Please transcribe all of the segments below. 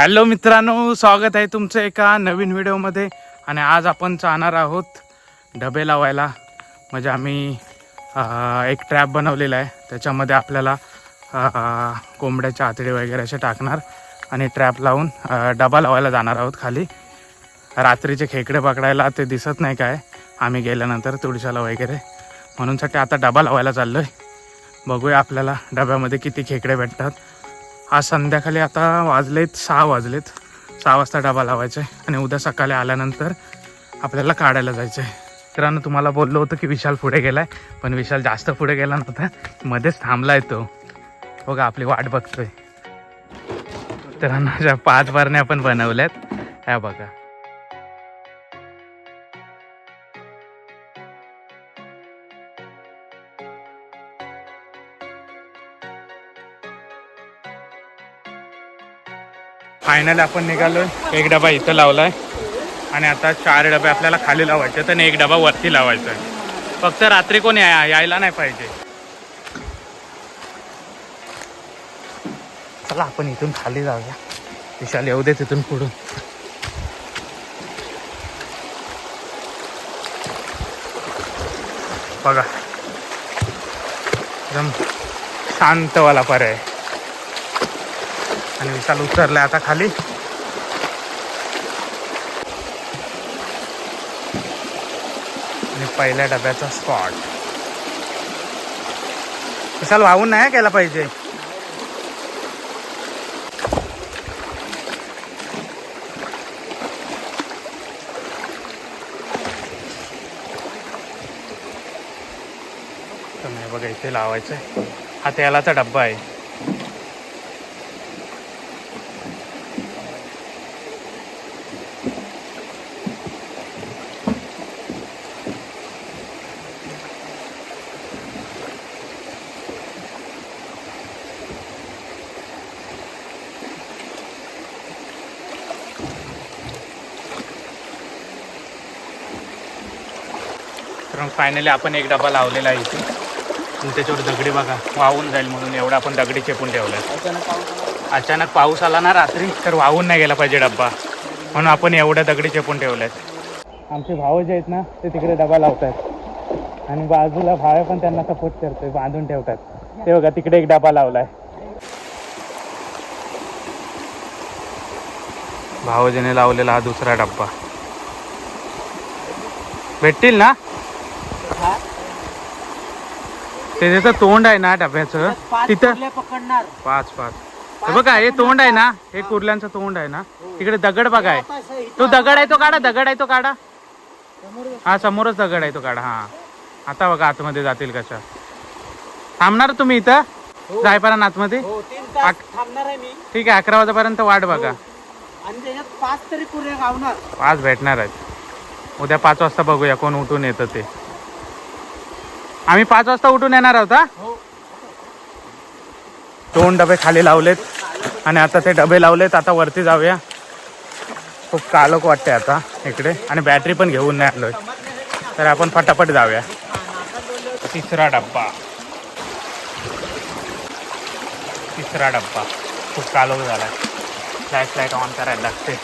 Hello मित्रांनो स्वागत आहे तुमचं एका नवीन व्हिडिओमध्ये. आणि आज आपण जाणार आहोत डबे लावायला. म्हणजे आम्ही एक ट्रॅप बनवलेला आहे. त्याच्यामध्ये आपल्याला कोंबड्याचे कोंबड्याच्या आतडे वगैरे असे टाकणार. आणि ट्रॅप लावून डबा लावायला जाणार आहोत खाली. रात्रीचे खेकडे पकडायला ते दिसत नाही काय. आम्ही गेल्यानंतर तुळशाला वगैरे. म्हणूनसाठी आता डबा लावायला चाललो आहे बघूया आपल्याला डब्यामध्ये किती खेकडे भेटतात. आज संध्याकाळी आता वाजलेत सहा वाजलेत. सहा वाजता डबा लावायचा आहे आणि उद्या सकाळी आल्यानंतर आपल्याला काढायला जायचं आहे मित्रांनो तुम्हाला बोललो होतं की विशाल पुढे गेलाय पण विशाल जास्त पुढे गेला नव्हता. मध्येच थांबलाय तो. बघा आपली वाट बघतोय. मित्रांनो अशा पाच बारण्या आपण बनवल्यात. ह्या बघा. फायनल आपण निघालो. एक डबा इथं लावलाय. आणि आता चार डबे आपल्याला खाली लावायचे तर आणि एक डबा वरती लावायचा आहे. फक्त रात्री कोणी या- यायला नाही पाहिजे. चला आपण इथून खाली जाऊया. विशाल येऊ दे तिथून पुढून. बघा. एकदम शांतवाला पर्याय. आणि विशाल उतरलाय आता खाली. आणि पहिल्या डब्याचा स्पॉट विशाल वाहून नाही केला पाहिजे. तर नाही बघा इथे लावायचं आहे हा तेलाचा डब्बा आहे. तर फायनली आपण एक डबा लावलेला आहे इथे. आणि त्याच्यावर दगडी बघा वाहून जाईल म्हणून एवढा आपण दगडी चेपून ठेवलाय अचानक पाऊस आला ना रात्री तर वाहून नाही गेला पाहिजे डब्बा. म्हणून आपण एवढ्या दगडी चेपून ठेवल्यात आमचे भाऊ जे आहेत ना ते तिकडे डबा लावतात आणि बाजूला भावे पण त्यांना सपोर्ट करतोय बांधून ठेवतात ते बघा तिकडे एक डबा लावलाय. भावजीने लावलेला हा दुसरा डब्बा. भेटतील ना? ते त्याचं तोंड आहे ना डब्याचं तिथं पकडणार. पाच पाच. हे बघा हे तोंड आहे ना हे कुर्ल्यांचं तोंड आहे ना. तिकडे दगड बघा आहे तो दगड आहे तो काढा दगड आहे तो काढा. हा समोरच दगड आहे तो काढा हा. आता बघा आतमध्ये जातील कशा. थांबणार तुम्ही इथं? जायपर्यंत आतमध्ये? हो थांबणार आहे मी. ठीक आहे अकरा वाजेपर्यंत वाट बघा. आणि त्याच्यात पाच तरी गावणार. पाच भेटणार आहेत. उद्या पाच वाजता बघूया कोण उठून येतं ते. आम्ही पाच वाजता उठून येणार आहोत हा? हो. दोन डबे खाली लावलेत आणि आता ते डबे लावलेत आता वरती जाऊया. खूप कालक वाटते आता इकडे. आणि बॅटरी पण घेऊन नाही आलोय. तर आपण फटाफट जाऊया. तिसरा डब्बा. तिसरा डब्बा. खूप कालोख झाला फ्लॅश लाइट ऑन करायला लागते.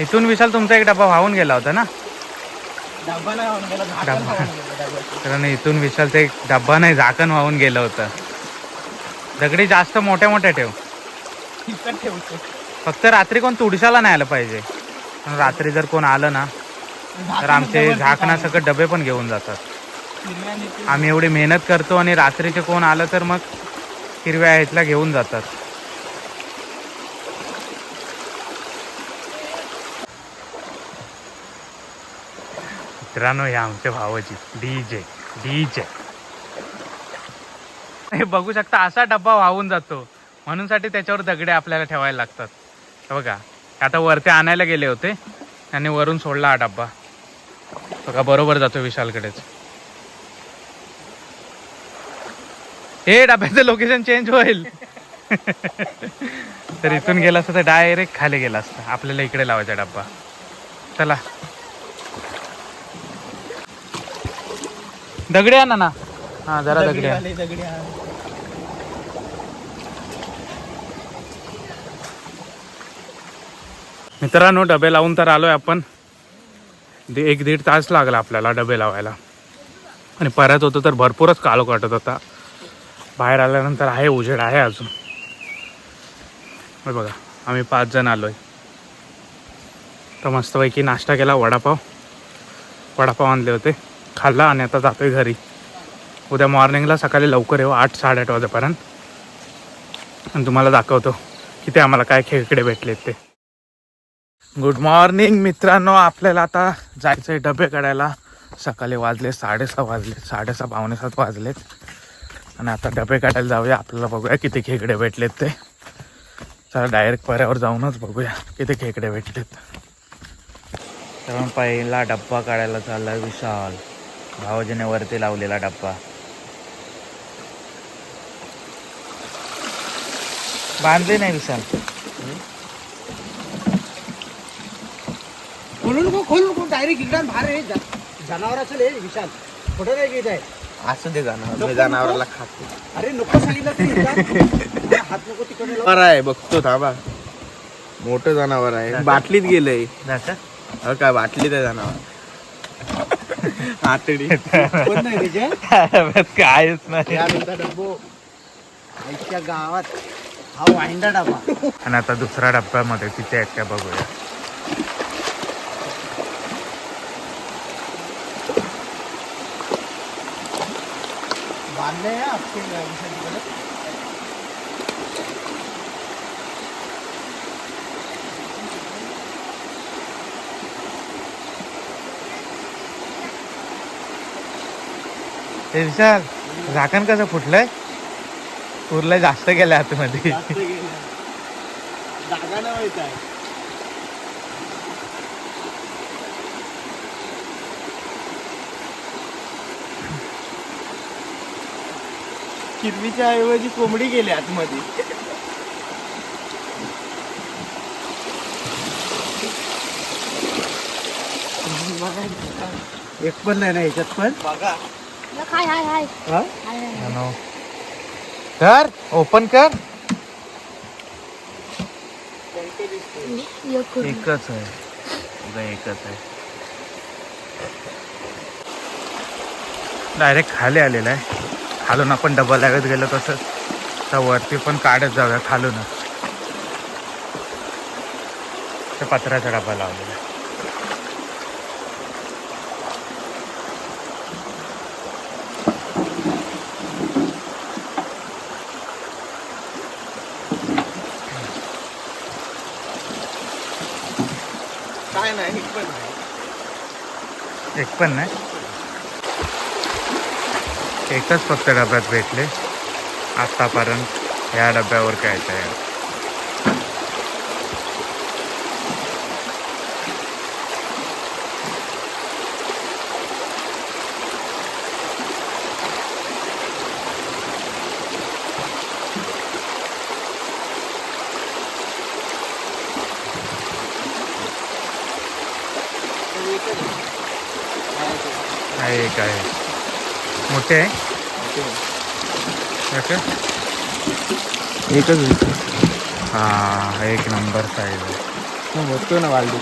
इथून विशाल तुमचा एक डब्बा वाहून गेला होता ना? डब्बा इथून विशालचं एक डब्बा नाही झाकण वाहून गेलं होतं. दगडी जास्त मोठ्या मोठ्या ठेव. फक्त रात्री कोण तुडशाला नाही आलं पाहिजे. रात्री जर कोण आलं ना तर आमचे झाकणा सकट डबे पण घेऊन जातात. ते- आम्ही एवढी मेहनत करतो आणि रात्रीचे कोण आलं तर मग हिरव्या ह्यातला घेऊन जातात. मित्रांनो हे आमचे भावाची डी जे डी जे हे बघू शकता असा डब्बा वाहून जातो. म्हणून साठी त्याच्यावर दगडे आपल्याला ठेवायला लागतात. बघा आता वरती आणायला गेले होते. आणि वरून सोडला हा डब्बा. बघा बरोबर जातो विशालकडेच. हे डब्याचं लोकेशन चेंज होईल. तर इथून गेला असता तर डायरेक्ट खाली गेला असता. आपल्याला इकडे लावायचा डब्बा. चला. दगडी आण ना. हा जरा दगडी दगडी मित्रांनो डबे लावून तर आलोय आपण. एक दीड तास लागला आपल्याला डबे लावायला. आणि परत होतो तर भरपूरच कालो काटत होता. बाहेर आल्यानंतर आहे उजेड आहे अजून. बघा आम्ही पाच जण आलोय. तर मस्तपैकी नाश्ता केला वडापाव. वडापाव आणले होते. खाल्ला आणि आता जातोय घरी. उद्या मॉर्निंगला सकाळी लवकर येऊ आठ साडेआठ वाजेपर्यंत. आणि तुम्हाला दाखवतो किती आम्हाला काय खेकडे भेटलेत ते. गुड मॉर्निंग मित्रांनो आपल्याला आता जायचं आहे डबे काढायला. सकाळी वाजले साडेसहा वाजले साडेसहा पावणे सात वाजलेत. आणि आता डबे काढायला जाऊया आपल्याला बघूया किती खेकडे भेटलेत ते. चला डायरेक्ट पर्यावर जाऊनच बघूया किती खेकडे भेटलेत. तर पहिला डब्बा काढायला चाललाय विशाल. भावजीने वरती लावलेला डब्बा. बांधले नाही विशाल. खोलून नको खोलून नको डायरेक्ट इकडं बाहेर आहे जनावराचं लय विशाल. कुठं नाही घेत आहे? असं दे जनावर मी जनावराला खातो. अरे नको सांगितलं तरी. हात नको तिकडे लावू. जनावर आहे बघतो थांबा. मोठं जनावर आहे. बाटलीत गेलंय. अहो काय बाटलीत आहे जनावर. आतडी. नाही कायच नाही. यानंतर डब्बो. आईच्या गावात हा डबा. आणि आता दुसऱ्या डब्यामध्ये किती आहेत त्या बघूया. बांधले ते विशाल झाकण कसं फुटलंय? उरलंय जास्त गेलं आतमध्ये. किरवीच्या ऐवजी कोंबडी गेली आतमध्ये. एक पण नाही ना ह्याच्यात पण? बघा. हाय हाय हाय. हा? हाय. हाय कर ओपन कर. एक करून. एकच आहे. एकच आहे. डायरेक्ट खाली आलेला आहे. खालून आपण डबल लागत गेलो तसंच. तर वरती पण काढत जाऊया खालूनच. ते पत्र्याचा डबा लावलेला आहे काय नाही एक पण नाही एक पण नाही एकच फक्त डब्यात भेटले. आत्तापर्यंत ह्या डब्यावर काय आहे आहे एक आहे. मोठे आहे? ओके. एकच हा एक नंबर साईज आहे. होतो ना वालदी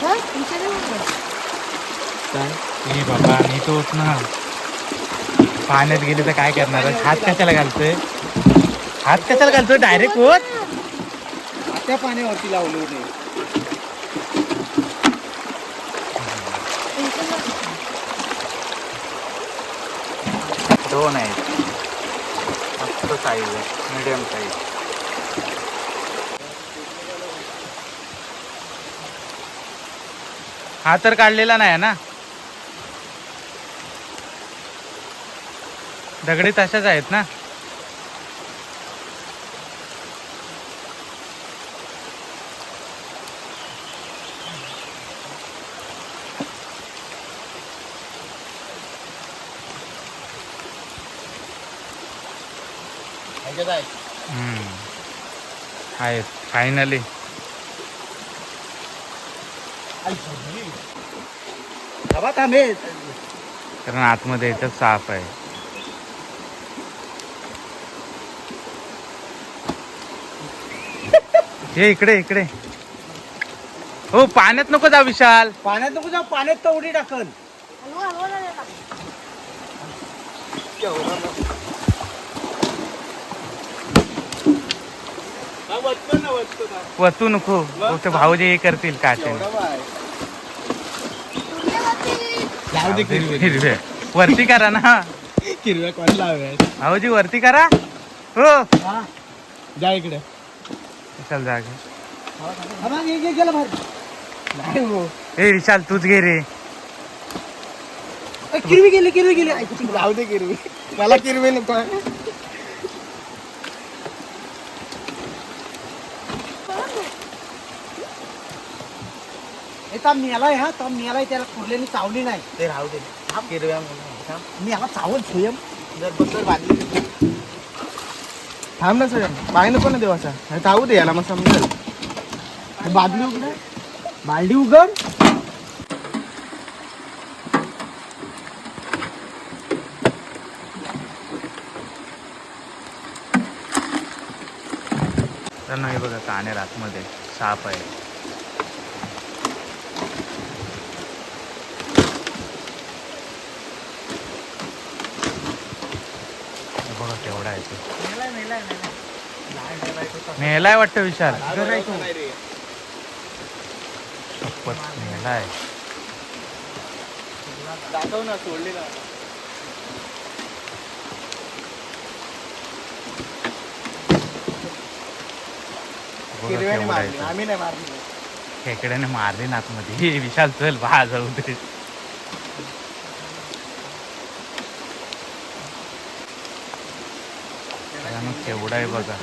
हा? विचारू नको. काय? ए बाबा मी तोच ना. पाण्यात गेले तर काय करणार? हात कशाला घालतोय? हात कशाला घालतोय? डायरेक्ट होत. त्या पाण्यावरती लावले होते टेन्शन नको. दोन आहेत. मस्त साईज आहे. मिडियम साईज हा तर काढलेला नाही ना? दगडी तशाच आहेत ना? आहेत फायनली कारण आतमध्ये एकदम साफ आहे. हे इकडे इकडे. हो पाण्यात नको जा विशाल. पाण्यात नको जाऊ पाण्यात तर उडी टाकल वतू नको ते भाऊजी हे करतील काटे तुझ्यावरती हिरवे. वरती करा ना. हिरव्या कोण भाऊजी वरती करा. हो. जा इकडे. चल जाग हा हो ए विशाल तूच घे रे. किरवी गेली किरवी गेली. दे किरवी. मला किरवी नको हे तर मेलाय हा मेलाय त्याला कुरल्याने चावली नाही. ते राहू दे. म्हणून थांब. मी याला चावल स्वयं जर बसर बांधली थांब. ना सर पाय नको ना देवाचा. नाही, थांबू दे याला मग समजेल. बादली उघड. बालडी उघड. तर नाही बघा आतमध्ये साप आहे हे ते मेलाय वाटतं विशाल. शपथ मेलाय दाखव ना सोडली खेकड्याने मारली. ना आतमध्ये. हे विशाल चल बा जाऊ दे त्याला केवढा आहे बघा.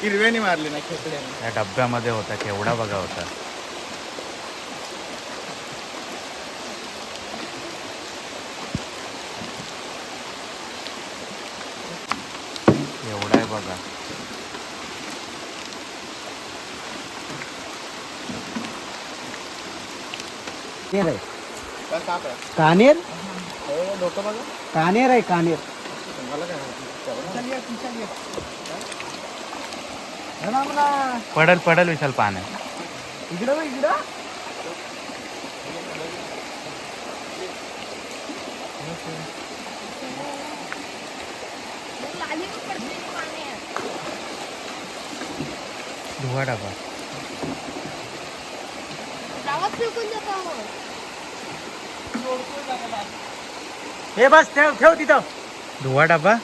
किरव्याने मारली ना खेकड्याने त्या डब्यामध्ये होता केवढा बघा होता. एवढा आहे बघा. कानेर? हो डोकं बघा कानेर आहे कानेर मला काय माहिती. पडल पडल विशाल पाण्यात इकडं इकडं. धुवा डबा गावात फेकून देतो मग. हे बस ठेव ठेव तिथं धुवा डबा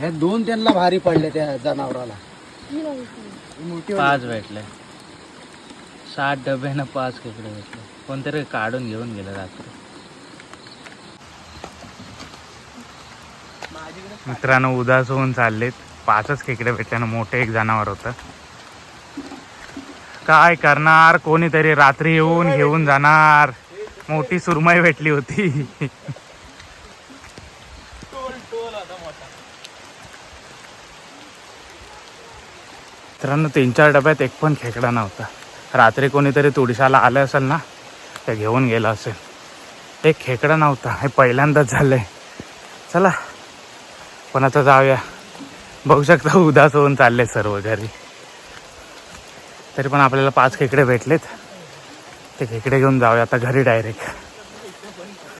हे दोन त्यांना भारी पडले त्या जनावराला ही. मोठी पाच भेटले. सात डब्यानं पाच खेकडे भेटले. कोणतरी काढून घेऊन गेलं रात्री. मित्रांनो उदास होऊन चाललेत. पाचच खेकडे भेटल्यानं मोठे एक जनावर होतं. काय करणार? कोणीतरी रात्री येऊन घेऊन जाणार. मोठी सुरमई भेटली होती. मित्रांनो तीन चार डब्यात एक पण खेकडा नव्हता. रात्री कोणीतरी तुडशाला आलं असेल ना ते घेऊन गेलं असेल. एक खेकडा नव्हता हे पहिल्यांदाच झालंय. चला पण आता जाऊया. बघू शकता उदास होऊन चालले सर्व घरी. तरी पण आपल्याला पाच खेकडे भेटलेत. ते खेकडे घेऊन जाऊया आता घरी डायरेक्ट